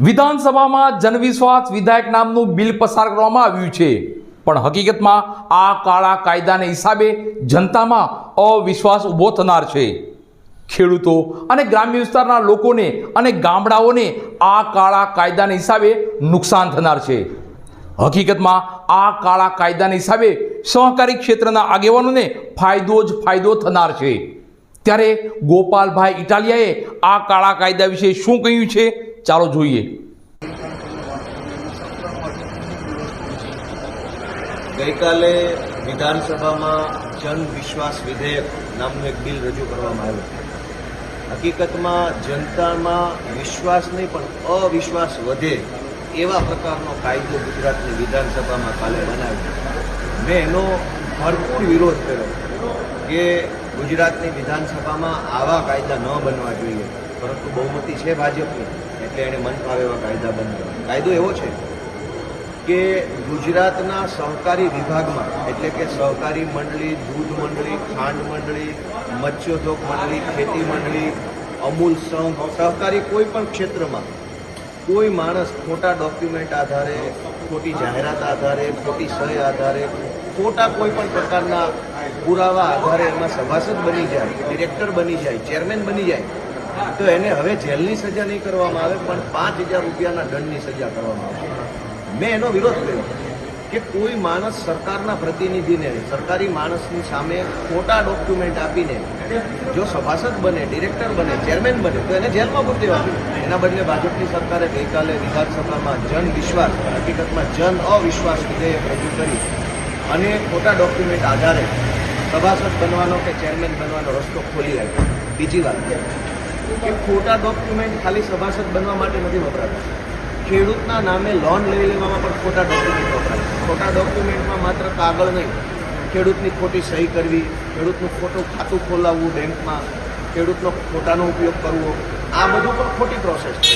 વિધાનસભામાં જનવિશ્વાસ વિધાયક નામનું બિલ પસાર કરવામાં આવ્યું છે. પણ હકીકતમાં આ કાળા કાયદાને હિસાબે જનતામાં અવિશ્વાસ ઊભો થનાર છે. ખેડૂતો અને ગ્રામ્ય વિસ્તારના લોકોને અને ગામડાઓને આ કાળા કાયદાને હિસાબે નુકસાન થનાર છે. હકીકતમાં આ કાળા કાયદાને હિસાબે સહકારી ક્ષેત્રના આગેવાનોને ફાયદો જ ફાયદો થનાર છે. ત્યારે ગોપાલભાઈ ઇટાલિયાએ આ કાળા કાયદા વિશે શું કહ્યું છે? ચાલો જોઈએ. ગઈકાલે વિધાનસભામાં જન વિશ્વાસ વિધેયક નામનું એક બિલ રજૂ કરવામાં આવ્યું. હકીકતમાં જનતામાં વિશ્વાસ નહીં, પણ અવિશ્વાસ વધે એવા પ્રકારનો કાયદો ગુજરાતની વિધાનસભામાં કાલે બનાવ્યો. મેં એનો ભરપૂર વિરોધ કર્યો કે ગુજરાતની વિધાનસભામાં આવા કાયદા ન બનવા જોઈએ. પરંતુ બહુમતી છે ભાજપની. એટલે એણે મન ફાવે એવા કાયદા બનાવ્યા કાયદો એવો છે કે ગુજરાતના સહકારી વિભાગમાં, એટલે કે સહકારી મંડળી, દૂધ મંડળી, ખાંડ મંડળી, મત્સ્યોદ્યોગ મંડળી, ખેતી મંડળી, અમૂલ સંઘ, સહકારી કોઈ પણ ક્ષેત્રમાં, કોઈ માણસ ખોટા ડોક્યુમેન્ટ આધારે, ખોટી જાહેરાત આધારે, ખોટી સહી આધારે, ખોટા કોઈ પણ પ્રકારના પુરાવા આધારે એમાં સભાસદ બની જાય, ડિરેક્ટર બની જાય, ચેરમેન બની જાય તો એને હવે જેલની સજા નહીં કરવામાં આવે, પણ પાંચ હજાર રૂપિયાના દંડની સજા કરવામાં આવે મેં એનો વિરોધ કર્યો કે કોઈ માણસ સરકારના પ્રતિનિધિને, સરકારી માણસની સામે ખોટા ડોક્યુમેન્ટ આપીને જો સભાસદ બને, ડિરેક્ટર બને, ચેરમેન બને, તો એને જેલમાં પૂરતી દેવા એના બદલે ભાજપની સરકારે ગઈકાલે વિધાનસભામાં જન વિશ્વાસ હકીકતમાં જન અવિશ્વાસ વિધેયક રજૂ કરી અને ખોટા ડોક્યુમેન્ટ આધારે સભાસદ બનવાનો કે ચેરમેન બનવાનો રસ્તો ખોલી આપ્યો. બીજી વાત. કે ખોટા ડોક્યુમેન્ટ ખાલી સભાસદ બનવા માટે નથી વપરાતા. ખેડૂતના નામે લોન લઈ લેવામાં પણ ખોટા ડોક્યુમેન્ટ વપરાય ખોટા ડોક્યુમેન્ટમાં માત્ર કાગળ નહીં, ખેડૂતની ખોટી સહી કરવી, ખેડૂતનું ખોટું ખાતું ખોલાવવું બેંકમાં, ખેડૂતનો ખોટાનો ઉપયોગ કરવો, આ બધું પણ ખોટી પ્રોસેસ છે.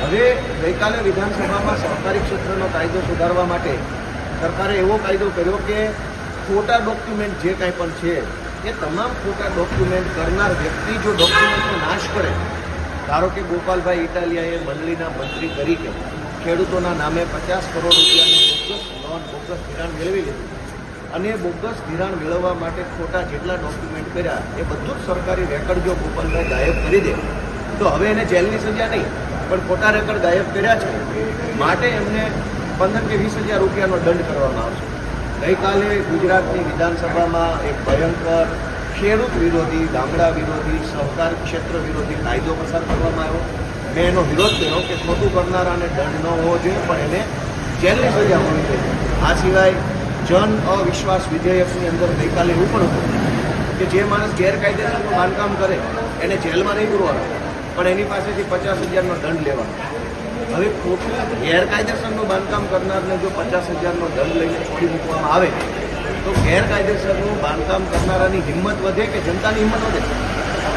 હવે ગઈકાલે વિધાનસભામાં સહકારી ક્ષેત્રનો કાયદો સુધારવા માટે સરકારે એવો કાયદો કર્યો કે ખોટા ડોક્યુમેન્ટ જે કાંઈ પણ છે એ તમામ ખોટા ડોક્યુમેન્ટ કરનાર વ્યક્તિ જો ડોક્યુમેન્ટનો નાશ કરે, ધારો કે ગોપાલભાઈ ઇટાલિયાએ મંડળીના મંત્રી તરીકે ખેડૂતોના નામે પચાસ કરોડ રૂપિયાની બોગસ, લોન, બોગસ ધિરાણ મેળવી લીધું. અને એ બોગસ ધિરાણ મેળવવા માટે ખોટા જેટલા ડોક્યુમેન્ટ કર્યા, એ બધું જ સરકારી રેકર્ડ જો ગોપાલભાઈ ગાયબ કરી દે, તો હવે એને જેલની સજા નહીં, પણ ખોટા રેકર્ડ ગાયબ કર્યા છે. માટે એમને પંદર કે વીસ હજાર રૂપિયાનો દંડ કરવામાં આવશે. ગઈકાલે ગુજરાતની વિધાનસભામાં એક ભયંકર ખેડૂત વિરોધી, ગામડા વિરોધી, સહકાર ક્ષેત્ર વિરોધી કાયદો પસાર કરવામાં આવ્યો. મેં એનો વિરોધ કર્યો કે ખોટું કરનારાને દંડ ન હોવો જોઈએ, પણ એને જેલની સજા હોવી જોઈએ. આ સિવાય જન અવિશ્વાસ વિધેયકની અંદર ગઈકાલે એવું પણ હતું કે જે માણસ ગેરકાયદેસરનું બાંધકામ કરે, એને જેલમાં નહીં પૂરવાનું. પણ એની પાસેથી પચાસ હજારનો દંડ લેવાનો. હવે ગેરકાયદેસરનું બાંધકામ કરનારને જો પચાસ હજારનો દંડ લઈને છોડી મૂકવામાં આવે, તો ગેરકાયદેસરનું બાંધકામ કરનારાની હિંમત વધે કે જનતાની હિંમત વધે?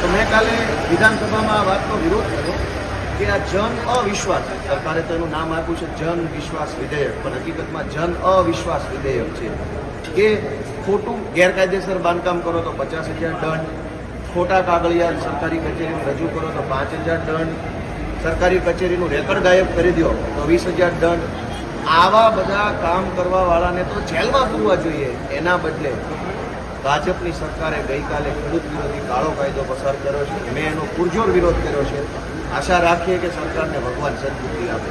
તો મેં કાલે વિધાનસભામાં આ વાતનો વિરોધ કર્યો કે આ જન અવિશ્વાસ, સરકારે તો એનું નામ આપ્યું છે જન વિશ્વાસ વિધેયક, પણ હકીકતમાં જન અવિશ્વાસ વિધેયક છે કે ખોટું ગેરકાયદેસર બાંધકામ કરો તો પચાસ હજાર દંડ, ખોટા કાગળિયા સરકારી કચેરીમાં રજૂ કરો તો પાંચ હજાર દંડ સરકારી કચેરીનું રેકર્ડ ગાયબ કરી દો તો વીસ હજાર દંડ. આવા બધા કામ કરવાવાળાને તો જેલમાં પૂરવા જોઈએ, એના બદલે ભાજપની સરકારે ગઈકાલે ખેડૂત વિરોધી કાળો કાયદો પસાર કર્યો છે. મેં એનો પુરજોર વિરોધ કર્યો છે. આશા રાખીએ કે સરકારને ભગવાન સદબુદ્ધિ આપે.